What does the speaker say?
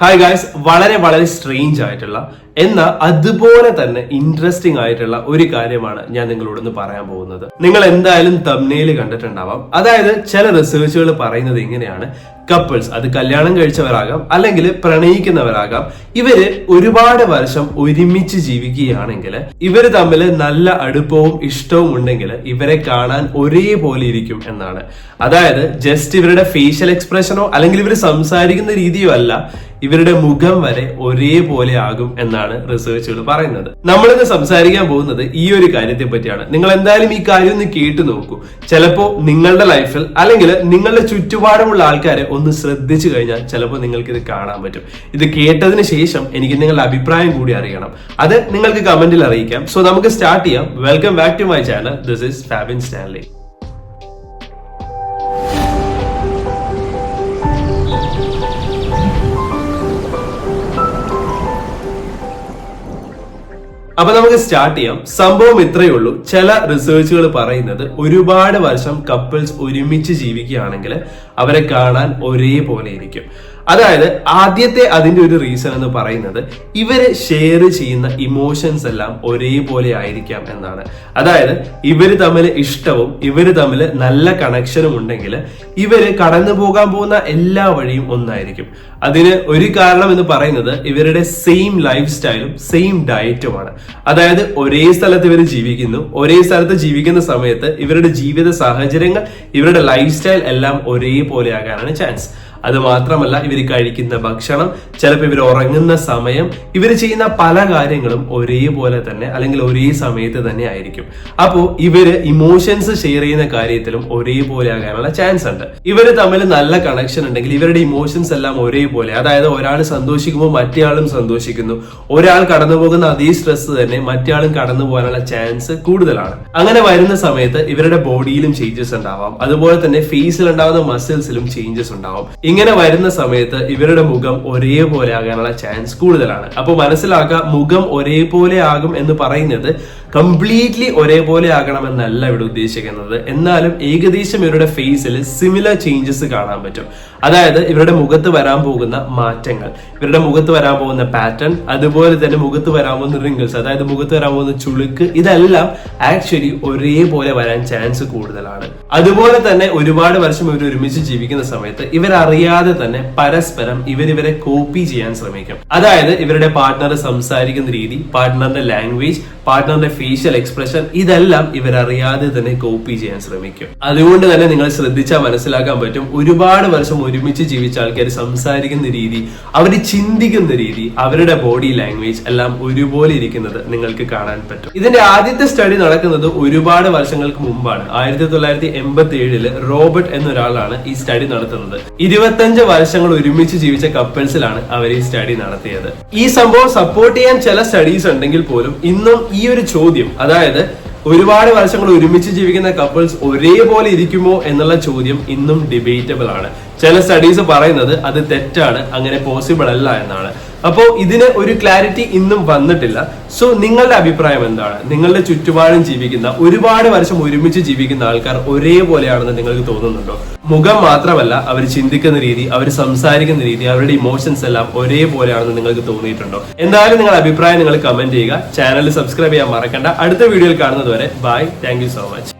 Hi guys വളരെ വളരെ strange ആയിട്ടുള്ള എന്നാൽ അതുപോലെ തന്നെ ഇൻട്രസ്റ്റിംഗ് ആയിട്ടുള്ള ഒരു കാര്യമാണ് ഞാൻ നിങ്ങളോട് ഒന്ന് പറയാൻ പോകുന്നത്. നിങ്ങൾ എന്തായാലും തമ്നയിൽ കണ്ടിട്ടുണ്ടാവാം. അതായത് ചില റിസർച്ചുകൾ പറയുന്നത് ഇങ്ങനെയാണ്. കപ്പിൾസ് അത് കല്യാണം കഴിച്ചവരാകാം അല്ലെങ്കിൽ പ്രണയിക്കുന്നവരാകാം ഇവർ ഒരുപാട് വർഷം ഒരുമിച്ച് ജീവിക്കുകയാണെങ്കിൽ ഇവർ തമ്മിൽ നല്ല അടുപ്പവും ഇഷ്ടവും ഉണ്ടെങ്കിൽ ഇവരെ കാണാൻ ഒരേപോലെ ഇരിക്കും എന്നാണ്. അതായത് ജസ്റ്റ് ഇവരുടെ ഫേഷ്യൽ എക്സ്പ്രഷനോ അല്ലെങ്കിൽ ഇവർ സംസാരിക്കുന്ന രീതിയോ അല്ല ഇവരുടെ മുഖം വരെ ഒരേപോലെ ആകും എന്നാണ് റിസർച്ചുകൾ പറയുന്നത്. നമ്മളിന്ന് സംസാരിക്കാൻ പോകുന്നത് ഈ ഒരു കാര്യത്തെ പറ്റിയാണ്. നിങ്ങൾ എന്തായാലും ഈ കാര്യം ഒന്ന് കേട്ടു നോക്കൂ. ചിലപ്പോ നിങ്ങളുടെ ലൈഫിൽ അല്ലെങ്കിൽ നിങ്ങളുടെ ചുറ്റുപാടുമുള്ള ആൾക്കാരെ ഒന്ന് ശ്രദ്ധിച്ചു കഴിഞ്ഞാൽ ചിലപ്പോൾ നിങ്ങൾക്ക് ഇത് കാണാൻ പറ്റും. ഇത് കേട്ടതിന് ശേഷം എനിക്ക് നിങ്ങളുടെ അഭിപ്രായം കൂടി അറിയണം. അത് നിങ്ങൾക്ക് കമന്റിൽ അറിയിക്കാം. സോ നമുക്ക് സ്റ്റാർട്ട് ചെയ്യാം. Welcome back to my channel this is Fabin Stanley അപ്പൊ നമുക്ക് സ്റ്റാർട്ട് ചെയ്യാം. സംഭവം ഇത്രയേ ഉള്ളൂ. ചില റിസർച്ചുകൾ പറയുന്നത് ഒരുപാട് വർഷം കപ്പിൾസ് ഒരുമിച്ച് ജീവിക്കുകയാണെങ്കിൽ അവരെ കാണാൻ ഒരേപോലെ ഇരിക്കും. അതായത് ആദ്യത്തെ അതിന്റെ ഒരു റീസൺ എന്ന് പറയുന്നത് ഇവർ ഷെയർ ചെയ്യുന്ന ഇമോഷൻസ് എല്ലാം ഒരേപോലെ ആയിരിക്കാം എന്നാണ്. അതായത് ഇവർ തമ്മിൽ ഇഷ്ടവും ഇവർ തമ്മിൽ നല്ല കണക്ഷനും ഉണ്ടെങ്കിൽ ഇവർ കടന്നു പോകാൻ പോകുന്ന എല്ലാ വഴിയും ഒന്നായിരിക്കും. അതിന് ഒരു കാരണം എന്ന് പറയുന്നത് ഇവരുടെ സെയിം ലൈഫ് സ്റ്റൈലും സെയിം ഡയറ്റുമാണ് അതായത് ഒരേ സ്ഥലത്ത് ഇവർ ജീവിക്കുന്നു ഒരേ സ്ഥലത്ത് ജീവിക്കുന്ന സമയത്ത് ഇവരുടെ ജീവിത സാഹചര്യങ്ങൾ ഇവരുടെ ലൈഫ് സ്റ്റൈൽ എല്ലാം ഒരേപോലെ ആകാനാണ് ചാൻസ് അത് മാത്രമല്ല ഇവർ കഴിക്കുന്ന ഭക്ഷണം ചിലപ്പോൾ ഇവർ ഉറങ്ങുന്ന സമയം ഇവർ ചെയ്യുന്ന പല കാര്യങ്ങളും ഒരേപോലെ തന്നെ അല്ലെങ്കിൽ ഒരേ സമയത്ത് തന്നെ ആയിരിക്കും. അപ്പോൾ ഇവർ ഇമോഷൻസ് ഷെയർ ചെയ്യുന്ന കാര്യത്തിലും ഒരേപോലെ ആകാനുള്ള ചാൻസ് ഉണ്ട്. ഇവർ തമ്മിൽ നല്ല കണക്ഷൻ ഉണ്ടെങ്കിൽ ഇവരുടെ ഇമോഷൻസ് എല്ലാം ഒരേപോലെ അതായത് ഒരാൾ സന്തോഷിക്കുമ്പോൾ മറ്റേയാളും സന്തോഷിക്കുന്നു. ഒരാൾ കടന്നു പോകുന്ന അതേ സ്ട്രെസ് തന്നെ മറ്റേയാളും കടന്നു പോകാനുള്ള ചാൻസ് കൂടുതലാണ്. അങ്ങനെ വരുന്ന സമയത്ത് ഇവരുടെ ബോഡിയിലും ചേഞ്ചസ് ഉണ്ടാവാം. അതുപോലെ തന്നെ ഫേസിൽ ഉണ്ടാവുന്ന മസിൽസിലും ചേഞ്ചസ് ഉണ്ടാവും. ഇങ്ങനെ വരുന്ന സമയത്ത് ഇവരുടെ മുഖം ഒരേപോലെ ആകാനുള്ള ചാൻസ് കൂടുതലാണ്. അപ്പോൾ മനസ്സിലാക്കുക മുഖം ഒരേപോലെ ആകും എന്ന് പറയുന്നത് കംപ്ലീറ്റ്ലി ഒരേപോലെ ആകണമെന്നല്ല ഇവിടെ ഉദ്ദേശിക്കുന്നത്. എന്നാലും ഏകദേശം ഇവരുടെ ഫേസിൽ സിമിലർ ചേഞ്ചസ് കാണാൻ പറ്റും. അതായത് ഇവരുടെ മുഖത്ത് വരാൻ പോകുന്ന മാറ്റങ്ങൾ ഇവരുടെ മുഖത്ത് വരാൻ പോകുന്ന പാറ്റേൺ അതുപോലെ തന്നെ മുഖത്ത് വരാൻ പോകുന്ന റിങ്കിൾസ് അതായത് മുഖത്ത് വരാൻ പോകുന്ന ചുളുക്ക് ഇതെല്ലാം ആക്ച്വലി ഒരേപോലെ വരാൻ ചാൻസ് കൂടുതലാണ്. അതുപോലെ തന്നെ ഒരുപാട് വർഷം ഇവർ ഒരുമിച്ച് ജീവിക്കുന്ന സമയത്ത് ഇവരറിയാതെ തന്നെ പരസ്പരം ഇവരിവരെ കോപ്പി ചെയ്യാൻ ശ്രമിക്കും. അതായത് ഇവരുടെ പാർട്ട്ണർ സംസാരിക്കുന്ന രീതി പാർട്ട്ണറിന്റെ ലാംഗ്വേജ് പാർട്ട്ണറിന്റെ ഫേഷ്യൽ എക്സ്പ്രഷൻ ഇതെല്ലാം ഇവരറിയാതെ തന്നെ കോപ്പി ചെയ്യാൻ ശ്രമിക്കും. അതുകൊണ്ട് തന്നെ നിങ്ങൾ ശ്രദ്ധിച്ചാൽ മനസ്സിലാക്കാൻ പറ്റും. ഒരുപാട് വർഷം ഒരുമിച്ച് ജീവിച്ച ആൾക്കാർ സംസാരിക്കുന്ന രീതി അവർ ചിന്തിക്കുന്ന രീതി അവരുടെ ബോഡി ലാംഗ്വേജ് എല്ലാം ഒരുപോലെ ഇരിക്കുന്നത് നിങ്ങൾക്ക് കാണാൻ പറ്റും. ഇതിന്റെ ആദ്യത്തെ സ്റ്റഡി നടക്കുന്നത് ഒരുപാട് വർഷങ്ങൾക്ക് മുമ്പാണ്. ആയിരത്തി തൊള്ളായിരത്തി എൺപത്തി ഏഴിൽ റോബർട്ട് എന്നൊരാളാണ് ഈ സ്റ്റഡി നടത്തുന്നത്. ഇരുപത്തഞ്ച് വർഷങ്ങൾ ഒരുമിച്ച് ജീവിച്ച കപ്പിൾസിലാണ് അവർ ഈ സ്റ്റഡി നടത്തിയത്. ഈ സംഭവം സപ്പോർട്ട് ചെയ്യാൻ ചില സ്റ്റഡീസ് ഉണ്ടെങ്കിൽ പോലും ഇന്നും ഈ ഒരു ചോദ്യം. അതായത് ഒരുപാട് വർഷങ്ങൾ ഒരുമിച്ച് ജീവിക്കുന്ന കപ്പിൾസ് ഒരേപോലെ ഇരിക്കുമോ എന്നുള്ള ചോദ്യം ഇന്നും ഡിബേറ്റബിൾ ആണ്. ചില സ്റ്റഡീസ് പറയുന്നത് അത് തെറ്റാണ് അങ്ങനെ പോസിബിൾ അല്ല എന്നാണ്. അപ്പോൾ ഇതിന് ഒരു ക്ലാരിറ്റി ഇന്നും വന്നിട്ടില്ല. സോ നിങ്ങളുടെ അഭിപ്രായം എന്താണ്? നിങ്ങളുടെ ചുറ്റുപാടും ജീവിക്കുന്ന ഒരുപാട് വർഷം ഒരുമിച്ച് ജീവിക്കുന്ന ആൾക്കാർ ഒരേപോലെയാണെന്ന് നിങ്ങൾക്ക് തോന്നുന്നുണ്ടോ? മുഖം മാത്രമല്ല അവർ ചിന്തിക്കുന്ന രീതി അവർ സംസാരിക്കുന്ന രീതി അവരുടെ ഇമോഷൻസ് എല്ലാം ഒരേപോലെയാണെന്ന് നിങ്ങൾക്ക് തോന്നിയിട്ടുണ്ടോ? എന്തായാലും നിങ്ങളുടെ അഭിപ്രായം നിങ്ങൾ കമന്റ് ചെയ്യുക. ചാനൽ സബ്സ്ക്രൈബ് ചെയ്യാൻ മറക്കണ്ട. അടുത്ത വീഡിയോയിൽ കാണുന്നത് വരെ ബൈ താങ്ക് സോ മച്ച്